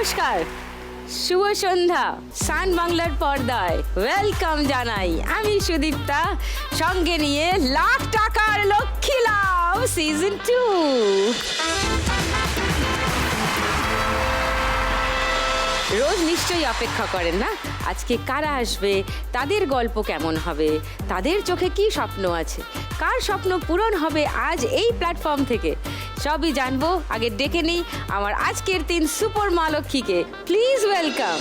নমস্কার। শুভ সন্ধ্যা, সান বাংলার পর্দায়। ওয়েলকাম জানাই, আমি সুদীপ্তা। সঙ্গে নিয়ে লাখ টাকার লক্ষ্মী লাভ সিজন টু রোজ নিশ্চয়ই অপেক্ষা করেন না? আজকে কারা আসবে? তাদের গল্প কেমন হবে? তাদের চোখে কি স্বপ্ন আছে? কার স্বপ্ন পূরণ হবে আজ এই প্ল্যাটফর্ম থেকে? সবই জানব আগে ডেকে নিই আমার আজকের তিন সুপার মা লক্ষ্মীকে প্লিজ ওয়েলকাম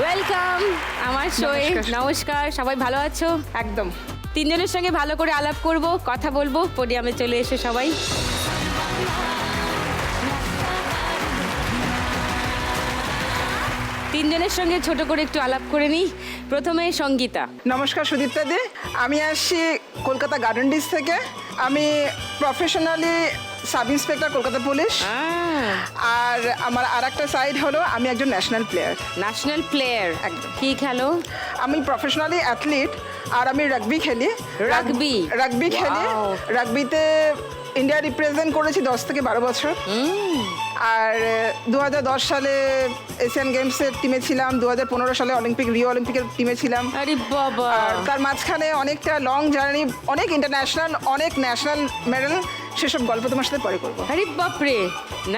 ওয়েলকাম আমার শোয়ে। নমস্কার। নমস্কার সবাই ভালো আছো? একদম। তিনজনের সঙ্গে ভালো করে আলাপ করব কথা বলব পোডিয়ামে চলে এসে সবাই। তিনজনের সঙ্গে ছোট করে একটু আলাপ করে নিই। প্রথমে সঙ্গীতা। নমস্কার সুদীপ্তা দি। আমি আসছি কলকাতা গার্ডেন ডিস থেকে। আমি professionally sub inspector Kolkata police আর আমার আর একটা সাইড হলো আমি একজন ন্যাশনাল প্লেয়ার ন্যাশনাল প্লেয়ার একদম। কি খেলো? আমি প্রফেশনালি অ্যাথলিট আর আমি রাগবি খেলি। রাগবি? রাগবি খেলি। রাগবিতে ইন্ডিয়া রিপ্রেজেন্ট করেছি দশ থেকে বারো বছর। আর দু হাজার দশ সালে এশিয়ান গেমসের টিমে ছিলাম দু হাজার পনেরো সালে অলিম্পিক রিও অলিম্পিকের টিমে ছিলাম। আর তার মাঝখানে অনেকটা লং জার্নি অনেক ইন্টারন্যাশনাল অনেক ন্যাশনাল মেডেল সেসব গল্প তোমার সাথে পরে করব। আরে বাপরে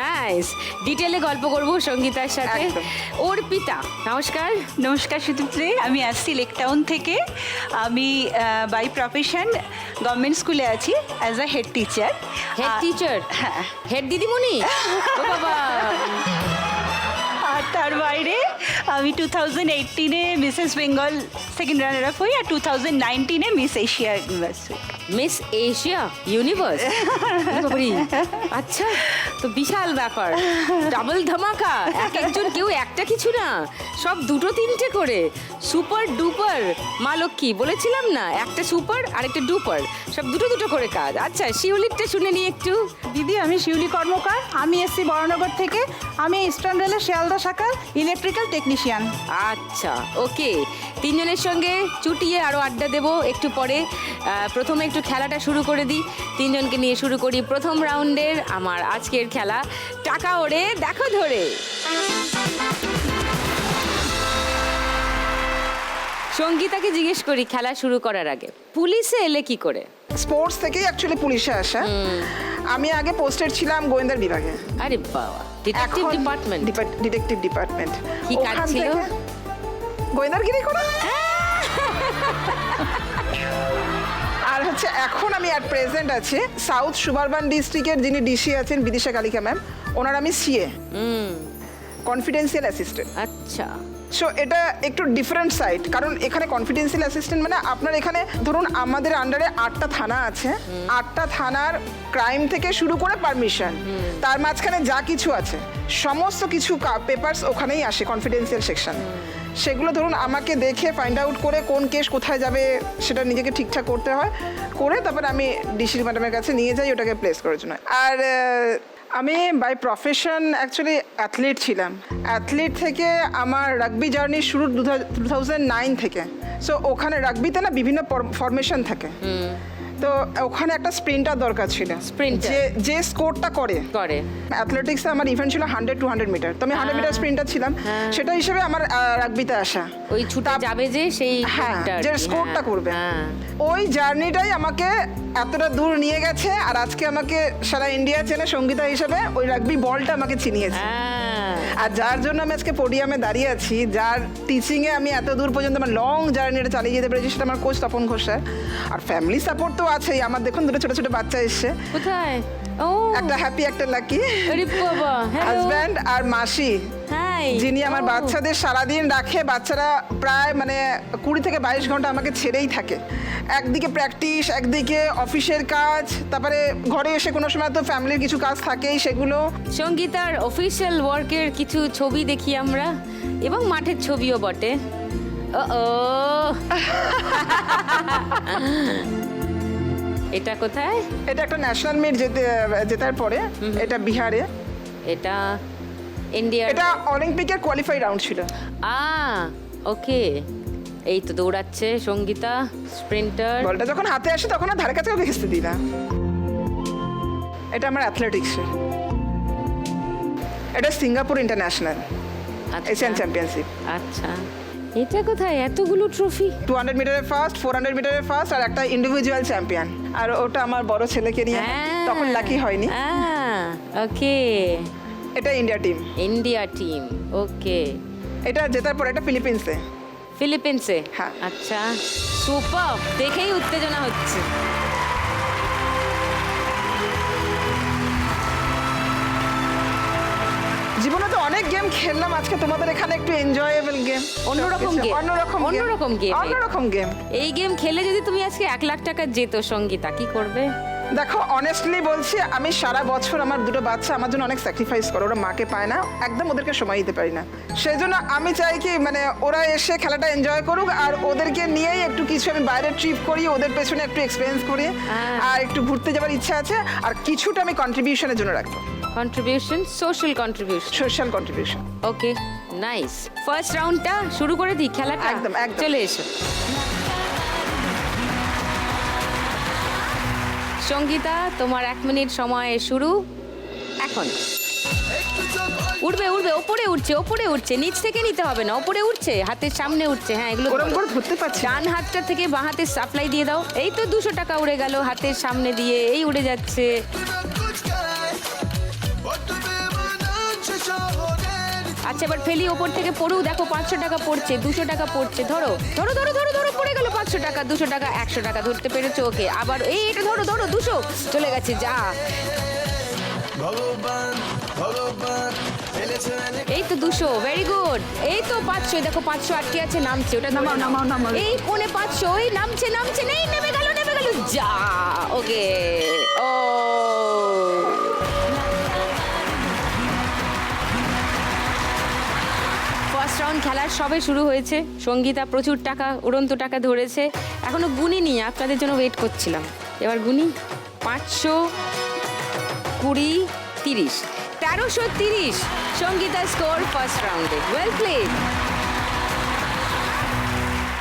নাইস ডিটেলে গল্প করব সঙ্গীতার সাথে। একদম। ওর পিতা নমস্কার। নমস্কার সুদীপ্তে। আমি আসছি লেক টাউন থেকে। আমি বাই প্রফেশন গভর্নমেন্ট স্কুলে আছি as a head teacher head teacher হ্যাঁ। হেড দিদিমণি? ও বাবা। তার বাইরে আমি two thousand এইটিনে Mrs Bengal second runner up হই আর two thousand নাইনটিনে Miss Asia university Miss Asia universe আচ্ছা তো বিশাল ব্যাপার। ডাবল ধামাকা। এক একজন কেউ একটা কিছু না। সব দুটো তিনটে করে। সুপার ডুপার মা লক্ষ্মী বলেছিলাম না একটা সুপার আর একটা ডুপার সব দুটো দুটো করে কাজ। আচ্ছা শিউলিকটা শুনে নি একটু। দিদি আমি শিউলি কর্মকার। আমি এসছি বড়নগর থেকে। আমি ইস্টার্ন রেলের শিয়ালদা শাখার ইলেকট্রিক্যাল টেকনিশিয়ান আচ্ছা ওকে। তিনজনের সঙ্গে চুটিয়ে আরও আড্ডা দেব। একটু পরে প্রথমে একটু খেলাটা শুরু করে দিই। তিনজনকে নিয়ে শুরু করি প্রথম রাউন্ডের আমার আজকের খেলা। টাকা ওড়ে দেখো ধরে। সঙ্গীতাকে জিজ্ঞেস করি খেলা শুরু করার আগে পুলিশে এলে কি করে? স্পোর্টস থেকেই অ্যাকচুয়ালি পুলিশে আসা। আমি আগে পোস্টেড ছিলাম গোয়েন্দার বিভাগে। আরে বাবা। ডিটেকটিভ ডিপার্টমেন্ট ডিটেকটিভ ডিপার্টমেন্ট কি কাজ ছিল? গোয়েন্দারগিরি করা? আর হচ্ছে এখন আমি অ্যাট প্রেজেন্ট আছি সাউথ সুবারবান ডিস্ট্রিক্টের যিনি ডিসি আছেন বিদিশা কালিকা ম্যাম ওনার আমি সিএ কনফিডেন্সিয়াল অ্যাসিস্ট্যান্ট আচ্ছা। সো এটা একটু ডিফারেন্ট সাইড কারণ এখানে কনফিডেন্সিয়াল অ্যাসিস্ট্যান্ট মানে আপনার এখানে ধরুন আমাদের আন্ডারে আটটা থানা আছে। আটটা থানার ক্রাইম থেকে শুরু করে পারমিশন তার মাঝখানে যা কিছু আছে, সমস্ত কিছু পেপারস ওখানেই আসে কনফিডেন্সিয়াল সেকশন সেগুলো ধরুন আমাকে দেখে ফাইন্ড আউট করে কোন কেস কোথায় যাবে, সেটা নিজেকে ঠিকঠাক করতে হয়। করে তারপর আমি ডিসি ম্যাডামের কাছে নিয়ে যাই, ওটাকে প্লেস করার জন্য। আর আমি বাই প্রফেশন অ্যাকচুয়ালি অ্যাথলিট ছিলাম। অ্যাথলিট থেকে আমার রাগবি জার্নি শুরু টু থাউজেন্ড নাইন থেকে। সো ওখানে রাগবিতে না বিভিন্ন ফরমেশন থাকে। তো ওখানে একটা স্প্রিন্টার দরকার ছিল। Sprinter. যে যে স্কোরটা করে। করে। অ্যাথলেটিক্সে আমার ইভেন্ট ছিল হান্ড্রেড টু হান্ড্রেড মিটার তো আমি হান্ড্রেড মিটার স্প্রিন্টার ছিলাম। সেটা হিসেবে আমার রাগবিতে আসা। ওই ছুটে যাবে যে সেই হ্যাঁ যে স্কোরটা হ্যাঁ, করবে। হ্যাঁ। ওই জার্নিটাই আমাকে এতটা দূর নিয়ে গেছে আর আজকে আমাকে সারা ইন্ডিয়া চেনে সঙ্গীতা হিসেবে ওই রাগবি বলটা আমাকে চিনিয়েছে হ্যাঁ। আর যার জন্য আমি আজকে পোডিয়ামে দাঁড়িয়ে আছি যার টিচিংয়ে আমি এত দূর পর্যন্ত আমার লং জার্নিটা চালিয়ে যেতে পেরেছি সেটা আমার কোচ তপন ঘোষ আর ফ্যামিলি সাপোর্ট তো আছেই। আমার দেখুন দুটো ছোটো ছোটো বাচ্চা এসছে। কোথায়? ও। একটা হ্যাপি একটা লাকি হাজব্যান্ড আর মাসি। যিনি আমার বাচ্চাদের সারাদিন রাখে বাচ্চারা প্রায় মানে কুড়ি থেকে বাইশ ঘণ্টা আমাকে ছেড়েই থাকে। একদিকে প্র্যাকটিস একদিকে অফিসের কাজ তারপরে ঘরে এসে কোনো সময় তো ফ্যামিলির কিছু কাজ থাকেই সেগুলো। সঙ্গীতার অফিসিয়াল ওয়ার্কের কিছু ছবি দেখি আমরা এবং মাঠের ছবিও বটে। ও ও এটা কোথায়? এটা একটা ন্যাশনাল মিট যেতে জেতার পরে এটা বিহারে। এটা ইন্ডিয়া এটা অলিম্পিকের কোয়ালিফাই রাউন্ড ছিল। আ ওকে। এই তো দৌড়াচ্ছে সঙ্গীতা স্প্রিন্টার বলটা যখন হাতে আসে তখন আর ধারে কাছেও ভেসতে দিই না। এটা আমার অ্যাথলেটিক্সের এটা সিঙ্গাপুর ইন্টারন্যাশনাল এশিয়ান চ্যাম্পিয়নশিপ আচ্ছা। এটা কোথায়? এতগুলো ট্রফি টু হান্ড্রেড মিটারের ফার্স্ট ফোর হান্ড্রেড মিটারের ফার্স্ট আর একটা ইন্ডিভিজুয়াল চ্যাম্পিয়ন আর ওটা আমার বড় ছেলেকে নিয়ে হ্যাঁ। তখন লাকি হয়নি। ওকে এটা India team India team okay এটা জেতার পর এটা ফিলিপিন্সে ফিলিপিন্সে হ্যাঁ। আচ্ছা সুপার দেখেই উত্তেজনা হচ্ছে। জীবনে তো অনেক গেম খেললাম আজকে তোমাদের এখানে একটু এনজয়েবল গেম অন্যরকম game, অন্যরকম অন্যরকম এটা। অন্যরকম গেম এই গেম খেলে যদি তুমি আজকে এক লাখ টাকা যেত সঙ্গীতা কি করবে? দেখো অনেস্টলি বলছি আমি সারা বছর আমার দুটো বাচ্চা আমার জন্য অনেক স্যাক্রিফাইস করে ওরা মাকে পায় না একদম ওদেরকে সময় দিতে পারি না। সেই জন্য আমি চাই কি মানে ওরা এসে খেলাটা এনজয় করুক আর ওদেরকে নিয়েই একটু কিছু আমি বাইরে ট্রিপ করি ওদের পেছনে একটু এক্সপিরিয়েন্স করি হ্যাঁ। আর একটু ঘুরতে যাওয়ার ইচ্ছা আছে আর কিছুটা আমি কন্ট্রিবিউশনের জন্য রাখব। Contribution social contribution social contribution okay nice first রাউন্ডটা শুরু করে দিই খেলাটা। একদম, একদম। চলে এসো। সঙ্গীতা তোমার এক মিনিট সময় শুরু। এখন। উঠবে উঠবে ওপরে উঠছে ওপরে উঠছে। নিচ থেকে নিতে হবে না ওপরে উঠছে হাতের সামনে উঠছে। হ্যাঁ এগুলো ধরো। করে। ধরতে পারছি। ডান হাতটা থেকে বাঁ হাতের সাপ্লাই দিয়ে দাও। এই তো দুশো টাকা উড়ে গেল হাতের সামনে দিয়ে এই উড়ে যাচ্ছে। আচ্ছা এবার ফেলি ওপর থেকে পড়েও দেখো পাঁচশো টাকা পড়ছে দুশো টাকা পড়ছে। ধরো ধরো ধরো ধরো ধরো পড়ে গেল পাঁচশো টাকা দুশো টাকা একশো টাকা ধরতে পেরেছ ওকে। আবার এই এটা ধরো ধরো দুশো। চলে গেছে যা। এই তো দুশো ভেরি গুড এই তো পাঁচশো দেখো পাঁচশো আটকে আছে নামছে ওটা নামাও নামাও নামাও। এই কোনে পাঁচশো ওই নামছে নামছে নেই নেমে গেল নেমে গেল যা ওকে। খেলার সবে শুরু হয়েছে। সঙ্গীতা প্রচুর টাকা উড়ন্ত টাকা ধরেছে। এখনও গুনিনি আপনাদের জন্য ওয়েট করছিলাম। এবার গুনি পাঁচশো কুড়ি তিরিশ। তেরোশো তিরিশ সঙ্গীতা স্কোর ফার্স্ট রাউন্ডে ওয়েল প্লেড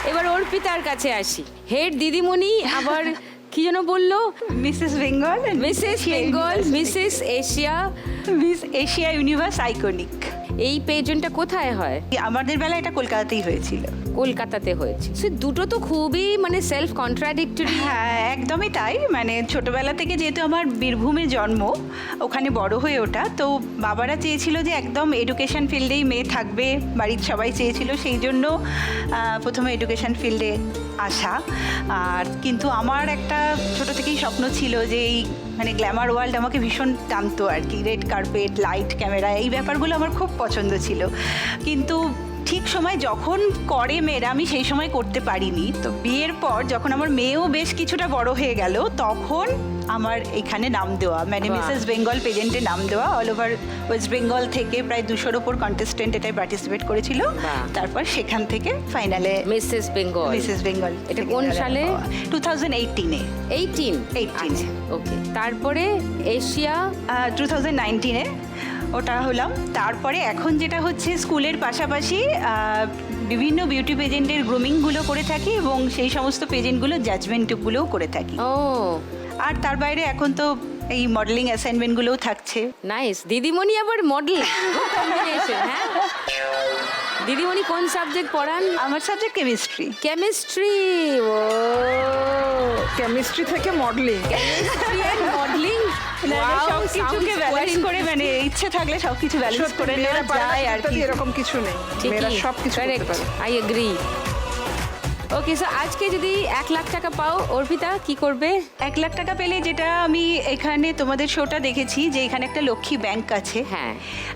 এবার অর্পিতার কাছে আসি। হেড দিদিমণি আবার কি যেন বলল? Mrs Bengal Mrs Bengal Mrs Asia Miss Asia universe iconic এই পেজেন্টটা কোথায় হয়? আমাদের বেলা এটা কলকাতাতেই হয়েছিল। কলকাতাতে হয়েছে। সে দুটো তো খুবই মানে সেলফ কন্ট্রাডিক্টরি হ্যাঁ একদমই তাই। মানে ছোটবেলা থেকে যেহেতু আমার বীরভূমে জন্ম ওখানে বড় হয়ে ওঠা তো বাবারা চেয়েছিল যে একদম এডুকেশন ফিল্ডেই মেয়ে থাকবে বাড়ির সবাই চেয়েছিল সেই জন্য প্রথমে এডুকেশন ফিল্ডে আসা। আর কিন্তু আমার একটা ছোট থেকেই স্বপ্ন ছিল যে এই মানে গ্ল্যামার ওয়ার্ল্ড আমাকে ভীষণ টানতো আর কি। রেড কার্পেট লাইট ক্যামেরা এই ব্যাপারগুলো আমার খুব পছন্দ ছিল। কিন্তু ঠিক সময় যখন করে মেয়েরা আমি সেই সময় করতে পারিনি। তো বিয়ের পর যখন আমার মেয়েও বেশ কিছুটা বড় হয়ে গেল তখন আমার এখানে নাম দেওয়া মানে মিসেস বেঙ্গল পেজেন্টে নাম দেওয়া অল ওভার ওয়েস্ট বেঙ্গল থেকে প্রায় দুশোর ওপর কন্টেস্টেন্ট এটাই পার্টিসিপেট করেছিল। তারপর সেখান থেকে ফাইনালে মিসেস বেঙ্গল মিসেস বেঙ্গল এটা কোন সালে? টু থাউজেন্ড এইটিনে এইটিন 18 ওকে তারপরে এশিয়া? টু থাউজেন্ড নাইনটিনে ওটা হলাম। তারপরে এখন যেটা হচ্ছে স্কুলের পাশাপাশি বিভিন্ন বিউটি পেজেন্টের গ্রুমিংগুলো করে থাকি এবং সেই সমস্ত পেজেন্টগুলো জাজমেন্টগুলোও করে থাকি। ও। আর তার বাইরে এখন তো এই মডেলিং অ্যাসাইনমেন্টগুলোও থাকছে। নাইস দিদিমণি আবার মডেল হ্যাঁ? দিদিমণি কোন সাবজেক্ট পড়ান? আমার সাবজেক্ট কেমিস্ট্রি কেমিস্ট্রি ও। কেমিস্ট্রি থেকে মডেলিং কেমিস্ট্রি সব কিছুকে ব্যালেন্স করে মানে ইচ্ছে থাকলে সব কিছু ব্যালেন্স করে নেওয়া যায় আর কি। এরকম কিছু নেই। মেয়েরা সব কিছু করতে পারে। আই এগ্রি ওকে সো আজকে যদি এক লাখ টাকা পাও অর্পিতা কি করবে? এক লাখ টাকা পেলে যেটা আমি এখানে তোমাদের শোটা দেখেছি যে এখানে একটা লক্ষ্মী ব্যাংক আছে। হ্যাঁ।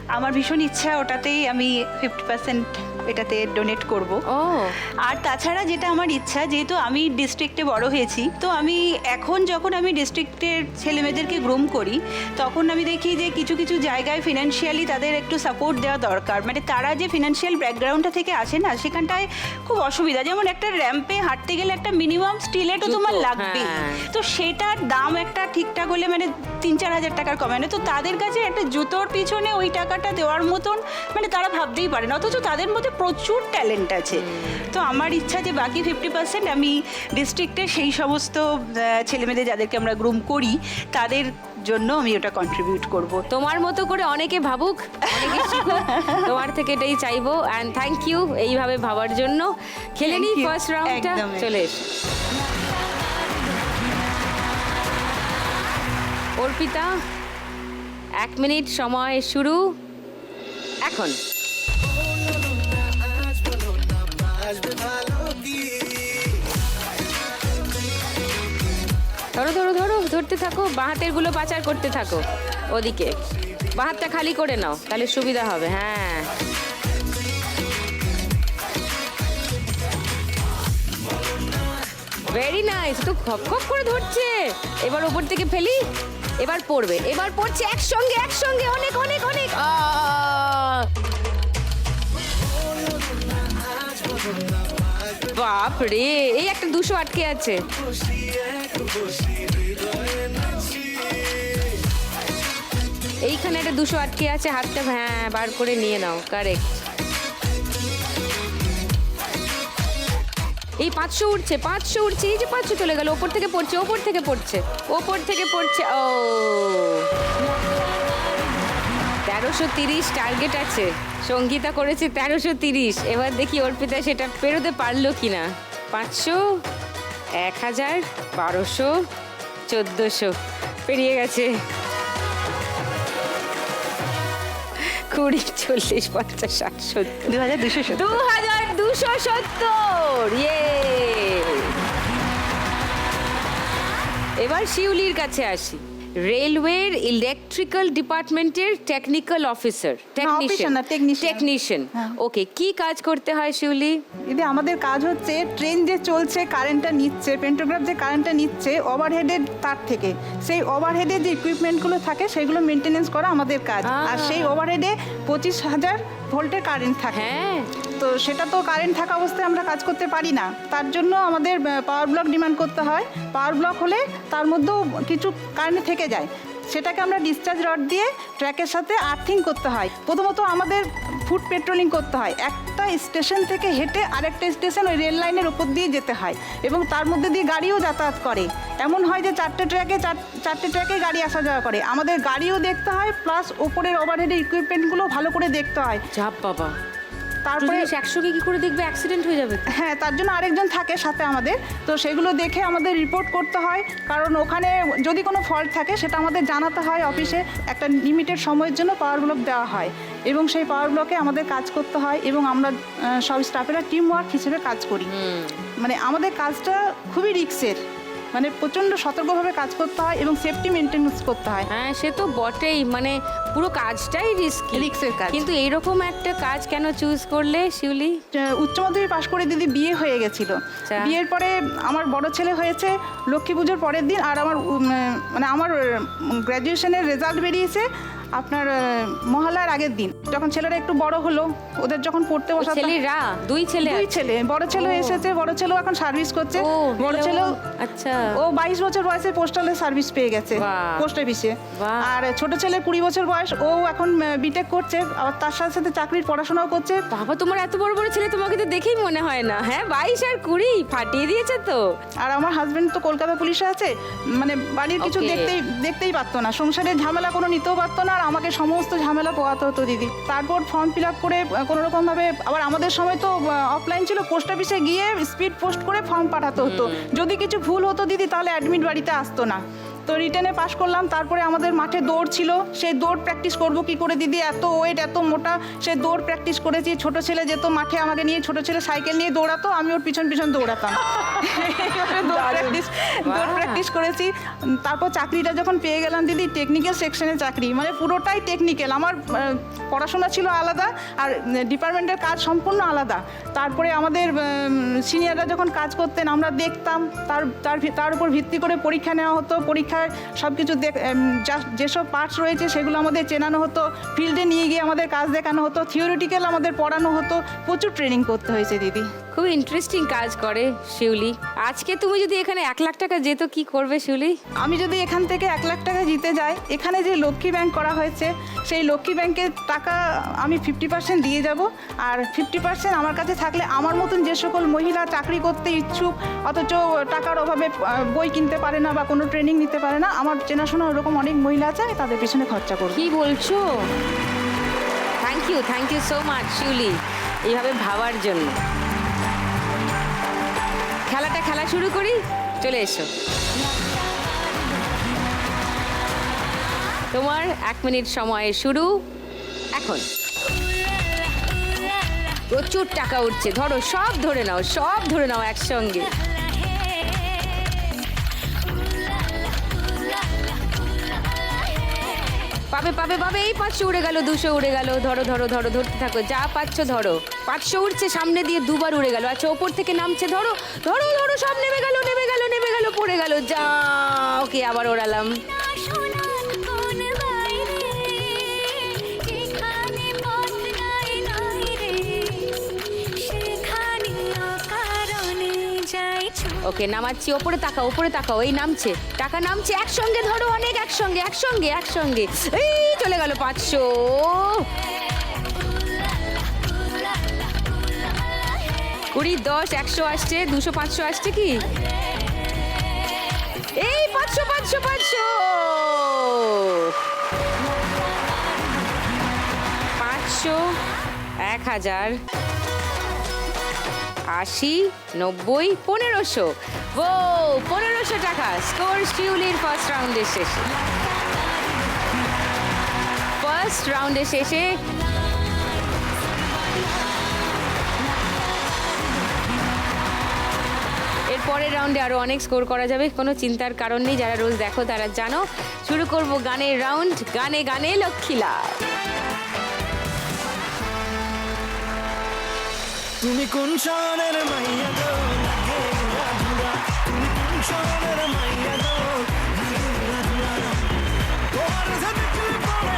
আমার ভীষণ ইচ্ছা ওটাতেই আমি ফিফটি পার্সেন্ট এটাতে ডোনেট করব। ও। আর তাছাড়া যেটা আমার ইচ্ছা যেহেতু আমি ডিস্ট্রিক্টে বড় হয়েছি তো আমি এখন যখন আমি ডিস্ট্রিক্টের ছেলেমেয়েদেরকে গ্রুম করি তখন আমি দেখি যে কিছু কিছু জায়গায় ফিনান্সিয়ালি তাদের একটু সাপোর্ট দেওয়া দরকার। মানে তারা যে ফিনান্সিয়াল ব্যাকগ্রাউন্ডটা থেকে আসে না সেখানটায় খুব অসুবিধা। যেমন একটা র্যাম্পে হাঁটতে গেলে একটা মিনিমাম স্টিলেটও তোমার লাগবে হ্যাঁ। তো সেটার দাম একটা ঠিকঠাক হলে মানে তিন চার হাজার টাকার কমে না। তো তাদের কাছে একটা জুতোর পিছনে ওই টাকাটা দেওয়ার মতন মানে তারা ভাবতেই পারে না। অথচ তাদের মধ্যে প্রচুর ট্যালেন্ট আছে। তো আমার ইচ্ছা যে বাকি ফিফটি পার্সেন্ট আমি ডিস্ট্রিক্টের সেই সমস্ত ছেলেমেয়েদের যাদেরকে আমরা গ্রুম করি তাদের জন্য আমি ওটা কন্ট্রিবিউট করব। তোমার মতো করে অনেকে ভাবুক অনেকে শিখুক তোমার থেকে এটাই চাইব। অ্যান্ড থ্যাংক ইউ এইভাবে ভাবার জন্য। খেলে নি ফার্স্ট রাউন্ডটা চলে এসো। অর্পিতা এক মিনিট সময় শুরু। এখন। ধরতে থাকো বাহাতেরগুলো পাচার করতে থাকো। ওদিকে, বাহাতটা খালি করে নাও, তাহলে সুবিধা হবে হ্যাঁ। ভেরি নাইস তো খপ খপ করে ধরছে। এবার ওপর থেকে ফেলি, এবার পড়বে, এবার পড়ছে একসঙ্গে একসঙ্গে, অনেক অনেক অনেক বাপ রে এই একটা দুশো আটকে আছে। এইখানে একটা দুশো আটকে আছে, হাতটা হ্যাঁ বার করে নিয়ে নাও কারেক্ট এই পাঁচশো উঠছে পাঁচশো উঠছে এই যে পাঁচশো চলে গেল, ওপর থেকে পড়ছে, ওপর থেকে পড়ছে, ওপর থেকে পড়ছে, ও। তেরোশো তিরিশ টার্গেট আছে, সঙ্গীতা করেছে তেরোশো তিরিশ, এবার দেখি অর্পিতা সেটা পেরোতে পারল কি না পাঁচশো, এক হাজার, বারোশো, চোদ্দোশো, পেরিয়ে গেছে। কুড়ি চল্লিশ পঞ্চাশ ষাট সত্তর। দু হাজার দুশো দু হাজার দুশো সত্তর! ইয়ে এবার শিউলির কাছে আসি। রেলওয়ের ইলেকট্রিক্যাল ডিপার্টমেন্টের টেকনিক্যাল অফিসার টেকনিশিয়ান হ্যাঁ। ওকে কি কাজ করতে হয় শিউলি? দিদি আমাদের কাজ হচ্ছে ট্রেন যে চলছে কারেন্টটা নিচ্ছে পেন্টোগ্রাফ যে কারেন্টটা নিচ্ছে ওভারহেডের তার থেকে। সেই ওভারহেডের যে ইকুইপমেন্টগুলো থাকে সেগুলো মেনটেনেন্স করা আমাদের কাজ। আর সেই ওভারহেডে পঁচিশ হাজার ভোল্টের কারেন্ট থাকে। হ্যাঁ। তো সেটা তো কারেন্ট থাকা অবস্থায় আমরা কাজ করতে পারি না। তার জন্য আমাদের পাওয়ার ব্লক ডিমান্ড করতে হয়। পাওয়ার ব্লক হলে তার মধ্যেও কিছু কারেন্ট থেকে যায়। সেটাকে আমরা ডিসচার্জ রড দিয়ে ট্র্যাকের সাথে আর্থিং করতে হয়। প্রথমত আমাদের ফুড পেট্রোলিং করতে হয়। একটা স্টেশন থেকে হেঁটে আরেকটা স্টেশন ওই রেল লাইনের ওপর দিয়ে যেতে হয়। এবং তার মধ্যে দিয়ে গাড়িও যাতায়াত করে। এমন হয় যে চারটে ট্র্যাকে চার- চারটে ট্র্যাকে গাড়ি আসা যাওয়া করে। আমাদের গাড়িও দেখতে হয় প্লাস ওপরের ওভারহেডের ইকুইপমেন্টগুলো ভালো করে দেখতে হয়। চাপ বাবা। তারপরে একশোকে কি করে দেখবে অ্যাক্সিডেন্ট হয়ে যাবে। হ্যাঁ তার জন্য আরেকজন থাকে সাথে আমাদের। তো সেগুলো দেখে আমাদের রিপোর্ট করতে হয়। কারণ ওখানে যদি কোনো ফল্ট থাকে সেটা আমাদের জানাতে হয় অফিসে একটা লিমিটেড সময়ের জন্য পাওয়ার ব্লক দেওয়া হয়। এবং সেই পাওয়ার ব্লকে আমাদের কাজ করতে হয় এবং আমরা সব স্টাফেরা টিম ওয়ার্ক হিসেবে কাজ করি। মানে আমাদের কাজটা খুবই রিক্সের মানে প্রচণ্ড সতর্কভাবে কাজ করতে হয় এবং সেফটি মেনটেন্স করতে হয়। হ্যাঁ সে তো বটেই। মানে পুরো কাজটাই রিস্ক রিস্কের কাজ। কিন্তু এইরকম একটা কাজ কেন চুজ করলে শিউলি? আহ, উচ্চ মাধ্যমিক পাশ করে দিদি বিয়ে হয়ে গেছিল। আচ্ছা। বিয়ের পরে আমার বড় ছেলে হয়েছে লক্ষ্মী পুজোর পরের দিন আর আমার মানে আমার গ্র্যাজুয়েশনের রেজাল্ট বেরিয়েছে। আপনার মহালয়ার আগের দিন। যখন ছেলেরা একটু বড় হলো ওদের যখন পড়তে বসাতাম ছেলেরা? দুই ছেলে দুই ছেলে। বড় ছেলে এসেছে বড় ছেলেও এখন সার্ভিস করছে। বড়. ছেলেও আচ্ছা। ও বাইশ বছর বয়সে পোস্টালে সার্ভিস পেয়ে গেছে পোস্ট অফিসে আর ছোট ছেলে কুড়ি বছর বয়স ও এখন বিটেক করছে আবার তার সাথে সাথে চাকরির পড়াশোনাও করছে। বাবা তোমার এত বড় বড় ছেলে তোমাকে তো দেখেই মনে হয় না। হ্যাঁ বাইশ আর কুড়ি ফাটিয়ে দিয়েছে তো। আর আমার হাজবেন্ড তো কলকাতা পুলিশে আছে মানে বাড়ির কিছু দেখতেই দেখতেই পারতো না। সংসারের ঝামেলা কোনো নিতেও পারতো না আমাকে সমস্ত ঝামেলা পোয়াতে হতো দিদি। তারপর ফর্ম ফিল আপ করে কোনোরকমভাবে কোনো রকমভাবে আবার আমাদের সময় তো অফলাইন ছিল পোস্ট অফিসে গিয়ে স্পিড পোস্ট করে ফর্ম পাঠাতে হতো। যদি কিছু ভুল হতো দিদি তাহলে অ্যাডমিট বাড়িতে আসতো না। তো রিটেনে পাশ করলাম তারপরে আমাদের মাঠে দৌড় ছিল। সেই দৌড় প্র্যাকটিস করব কি করে দিদি? এত ওয়েট এত মোটা সেই দৌড় প্র্যাকটিস করেছি। ছোট ছেলে যেত মাঠে আমাকে নিয়ে ছোট ছেলে সাইকেল নিয়ে দৌড়াতো আমি ওর পিছন পিছন দৌড়াতাম। দৌড় প্র্যাকটিস দৌড়। প্র্যাকটিস করেছি। তারপর চাকরিটা যখন পেয়ে গেলাম দিদি টেকনিক্যাল সেকশনে চাকরি। মানে পুরোটাই টেকনিক্যাল আমার পড়াশোনা ছিল আলাদা আর ডিপার্টমেন্টের কাজ সম্পূর্ণ আলাদা। তারপরে আমাদের সিনিয়ররা যখন কাজ করতেন আমরা দেখতাম তার তার তার উপর ভিত্তি করে পরীক্ষা নেওয়া হতো। পরীক্ষা হয় সব কিছু দেখ যেসব পার্টস রয়েছে সেগুলো আমাদের চেনানো হতো ফিল্ডে নিয়ে গিয়ে আমাদের কাজ দেখানো হতো থিওরিটিক্যাল আমাদের পড়ানো হতো প্রচুর ট্রেনিং করতে হয়েছে দিদি। খুব ইন্টারেস্টিং কাজ করে শিউলি। আজকে তুমি যদি এখানে এক লাখ টাকা যেত কি করবে শিউলি? আমি যদি এখান থেকে এক লাখ টাকা জিতে যাই এখানে যে লক্ষ্মী ব্যাংক করা হয়েছে সেই লক্ষ্মী ব্যাংকের টাকা আমি ফিফটি পার্সেন্ট দিয়ে যাব। আর ফিফটি পার্সেন্ট আমার কাছে থাকলে আমার মতন যে সকল মহিলা চাকরি করতে ইচ্ছুক অথচ টাকার অভাবে বই কিনতে পারে না বা কোনো ট্রেনিং নিতে পারে না। আমার চেনাশোনা ওরকম অনেক মহিলা আছে আমি তাদের পেছনে খরচা করব। কি বলছো? Thank you thank you so much Shiuli এইভাবে ভাবার জন্য। খেলাটা খেলা শুরু করি, চলে এসো। তোমার এক মিনিট সময় শুরু, এখন। প্রচুর টাকা উঠছে, ধরো, সব ধরে নাও, সব ধরে নাও একসঙ্গে। পাবে পাবে পাবে। এই পাঁচশো উড়ে গেল, দুশো উড়ে গেল। ধরো ধরো ধরো, ধরতে থাকো। যা পাচ্ছ ধরো। পাঁচশো উঠছে সামনে দিয়ে দুবার উড়ে গেল। আচ্ছা ওপর থেকে নামছে, ধরো ধরো ধরো, সব নেমে গেল নেমে গেল নেমে গেল, পড়ে গেল। যা, ওকে, আবার ওড়ালাম। ওকে নামাচ্ছি, ওপরে তাকাও ওপরে তাকাও, এই নামছে। টাকা নামছে, একসঙ্গে ধরো অনেক, একসঙ্গে একসঙ্গে একসঙ্গে। এই চলে গেল পাঁচশো। কুড়ি, দশ, একশো আসছে, দুশো, পাঁচশো আসছে কি? এই পাঁচশো পাঁচশো পাঁচশো। পাঁচশো, এক হাজার। আশি, নব্বই, পনেরোশো। ও পনেরোশো টাকা। স্কোর শিউলির ফার্স্ট রাউন্ডের শেষে। ফার্স্ট রাউন্ডের শেষে পরের রাউন্ডে আরও অনেক স্কোর করা যাবে। কোনো চিন্তার কারণ নেই। যারা রোজ দেখো, তারা জানো। শুরু করব গানের রাউন্ড গানে গানে লক্ষ্মীলা তুমি কোন শহরের মাইয়া গো? লাগে উড়াধুরা তুমি কোন শহরের মাইয়া গো? লাগে উড়াধুরা তোমার সাথে কি পড়ে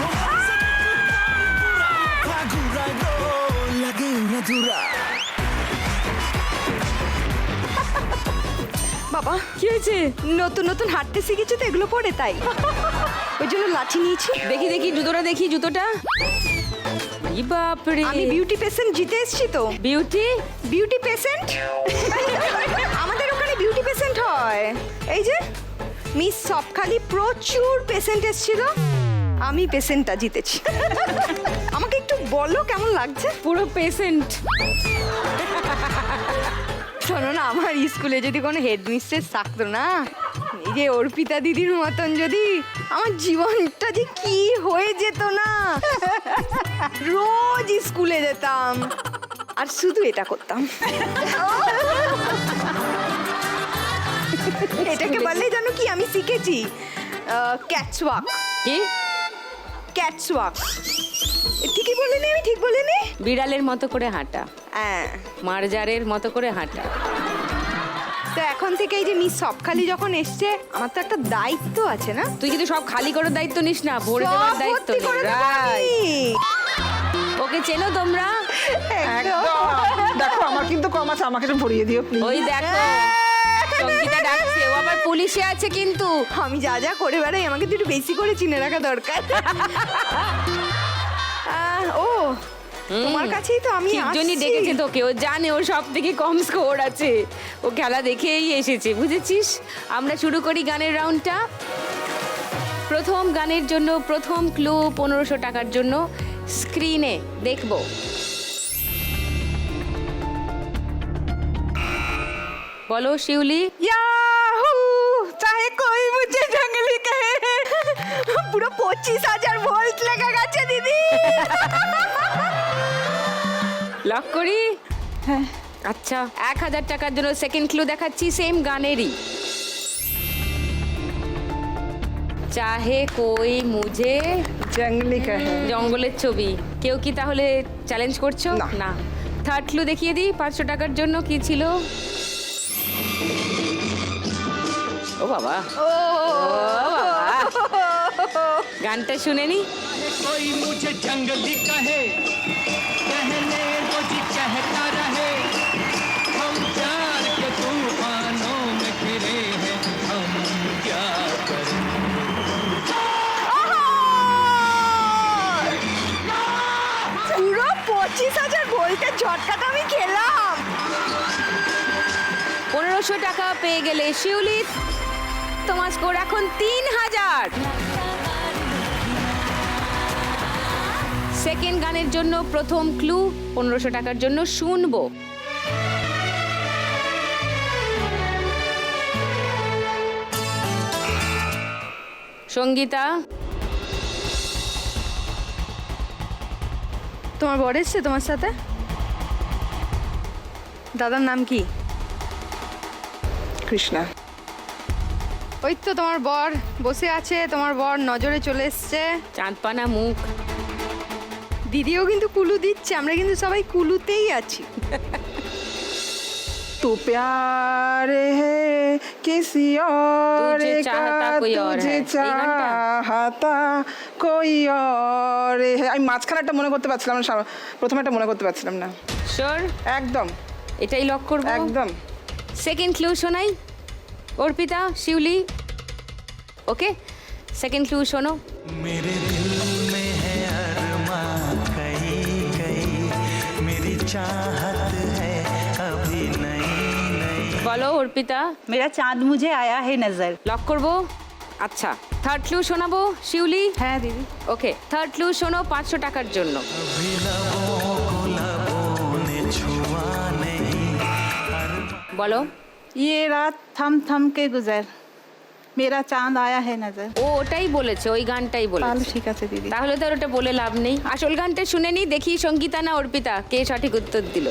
তোমার সাথে কি পুরা মাথা গো। লাগে উড়াধুরা বাবা কি হয়েছে? নতুন নতুন হাঁটতে শিখেছি তো এগুলো পরে তাই? ওই জন্য লাঠি নিয়েছি। দেখি দেখি জুতোটা দেখি জুতোটা। ই বাপরে। আমি বিউটি পেশেন্ট জিতে এসেছি তো। বিউটি বিউটি পেশেন্ট আমাদের ওখানে বিউটি পেশেন্ট হয়। এই যে মিস সবখালি প্রচুর পেশেন্ট এসেছিল। আমি পেশেন্টটা জিতেছি। আমাকে একটু বলো কেমন লাগছে? পুরো পেশেন্ট শোনো না আমার স্কুলে যদি কোনো হেডমিস্ট্রেস থাকতো না এই যে অর্পিতা দিদির মতন যদি আমার জীবনটা যে কি হয়ে যেত না। রোজ স্কুলে যেতাম। আর শুধু এটা করতাম। এটাকে বললে জানো কি? আমি শিখেছি ক্যাটস ওয়াক কি? ক্যাটস ওয়াক ঠিকই বলিনি আমি ঠিক বলিনি বিড়ালের মতো করে হাঁটা। হ্যাঁ। মার্জারের মতো করে হাঁটা। তো এখন থেকে এই যে মিস সবখালি যখন এসছে আমার তো একটা দায়িত্ব আছে না? তুই কিন্তু সব খালি করার দায়িত্ব নিস না ভরে দেওয়ার দায়িত্ব Right. ওকে চেনো তোমরা? একদম। দেখো আমার কিন্তু কম আছে আমাকে একটু ভরিয়ে দিও প্লিজ ওই দেখো সঙ্গীতা ডাকছে ও আবার পুলিশে আছে কিন্তু। আমি যা যা করে বেড়াই আমাকে তো একটু বেশি করে চিনে রাখা দরকার। তোমার কাছেই তো আমি জন্যই আসছি। ডেকেছে তোকে ও জানে ও সব থেকে কম স্কোর আছে। ও খেলা দেখেই এসেছে বুঝেছিস? আমরা শুরু করি গানের রাউন্ডটা প্রথম গানের জন্য প্রথম ক্লু পনেরোশো টাকার জন্য স্ক্রিনে দেখব। বলো শিউলি। ইয়াহু চাহে কই মুঝে জঙ্গলি কহে? পুরো পঁচিশ হাজার ভোল্ট লেগে গেছে দিদি। লক করি? হ্যাঁ। আচ্ছা। এক হাজার টাকার জন্য সেকেন্ড ক্লু দেখাচ্ছি সেম গানেরই। চাহে কই মুঝে? জঙ্গলি জঙ্গলের ছবি। কেউ কি তাহলে চ্যালেঞ্জ করছ? না। থার্ড ক্লু দেখিয়ে দিই পাঁচশো টাকার জন্য কি ছিল? ও বাবা। ও। গানটা শুনে নি। জঙ্গলি কাহে? বলতে ঝটকাটা আমি খেলাম। পনেরোশো টাকা পেয়ে গেলে শিউলি তোমার স্কোর এখন তিন হাজার। সেকেন্ড গানের জন্য প্রথম ক্লু পনেরোশো টাকার জন্য শুনব। সঙ্গীতা তোমার বর এসছে তোমার সাথে? দাদার নাম কি কৃষ্ণা ওই তো তোমার বর বসে আছে তোমার বর নজরে চলে এসছে চাঁদপানা মুখ দিদিও কিন্তু কুলু দিচ্ছে আমরা কিন্তু সবাই কুলুতেই আছি तू प्यार है किसी और तुझे का चाहता कोई और तुझे है। এই গানটা? चाहता कोई और है আমি মাঝখানে একটা মনে করতে পারছিলাম না সাম- প্রথমে একটা মনে করতে পারছিলাম না শোর একদম এটাই লক করব। একদম। সেকেন্ড ক্লু শোনাই। Arpita Shiuli. Okay second clue শোনো। বলো অর্পিতা। মেরা চাঁদ মুঝে আয়া হে নজর লক করব। আচ্ছা থার্ড ক্লু শোনাবো শিউলি? হ্যাঁ দিদি। ওকে থার্ড ক্লু শোনো পাঁচশো টাকার জন্য। বলো ইয়ে রাত থাম থাম কে গুজার মেরা চাঁদ আয়া হে নজর ও ওটাই বলেছে ওই গানটাই বলেছে ঠিক আছে দিদি। তাহলে তো ওটা বলে লাভ নেই। আসল গানটা শুনে নি দেখি সঙ্গীতা না অর্পিতা কে সঠিক উত্তর দিল।